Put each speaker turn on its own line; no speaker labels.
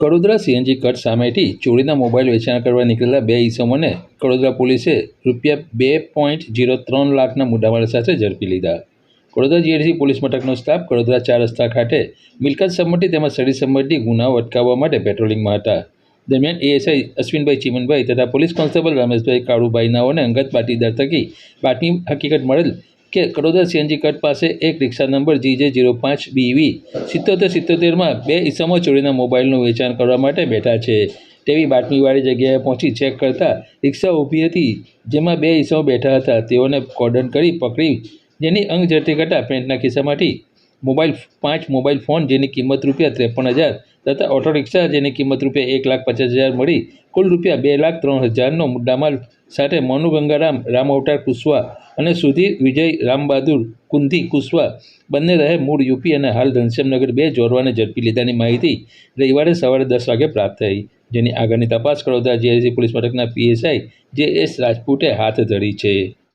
Kadodara CNG cut સામેથી ચોરીના mobile વેચાણ કરવા નીકળેલા બે ઈસમોને કડોદરા પોલીસે રૂપિયા બે પોઈન્ટ જીરો ત્રણ લાખના મુદ્દામાલ સાથે ઝડપી લીધા. કડોદરા જીઆઈડીસી પોલીસ મથકનો સ્ટાફ કડોદરા ચાર રસ્તા ખાતે મિલકત સંબંધી તેમજ સડી સંબંધી ગુનાઓ અટકાવવા માટે પેટ્રોલિંગમાં હતા. દરમિયાન એએસઆઈ અશ્વિનભાઈ ચીમનભાઈ તથા પોલીસ કોન્સ્ટેબલ રમેશભાઈ કાળુભાઈ નાઓને અંગત પાટીદાર થકી બાતમી હકીકત મળેલ કે કડોદરા સીએનજી કટ પાસે એક રિક્ષા નંબર જીજે જીરો પાંચ બીવી સિત્તોતેર સિત્તોતેરમાં બે ઇસમો ચોરીના મોબાઈલનું વેચાણ કરવા માટે બેઠા છે. તેવી બાતમીવાળી જગ્યાએ પહોંચી ચેક કરતા રિક્ષા ઊભી હતી, જેમાં બે ઈસમો બેઠા હતા. તેઓને કોર્ડન કરી પકડી, જેની અંગ જરતી કરતાં પેન્ટના ખિસ્સામાંથી મોબાઈલ પાંચ મોબાઈલ ફોન જેની કિંમત રૂપિયા ત્રેપન હજાર તથા ઓટો રિક્ષા જેની કિંમત રૂપિયા એક લાખ પચાસ હજાર મળી. કુલ રૂપિયા બે લાખ ત્રણ હજારનો મુદ્દામાલ સાથે મોનુ ગંગારામ, રામ અવતાર કુશવા અને સુધીર વિજય રામબહાદુર કુંધી કુશવા બંને રહે મૂળ યુપી અને હાલ ઘનશ્યામનગર બે જોરવાને ઝડપી લીધાની માહિતી રવિવારે સવારે દસ વાગે પ્રાપ્ત થઈ. જેની આગળની તપાસ કરાવતા જીઆઈસી પોલીસ મથકના પીએસઆઈ જે એસ રાજપૂતે હાથ ધરી છે.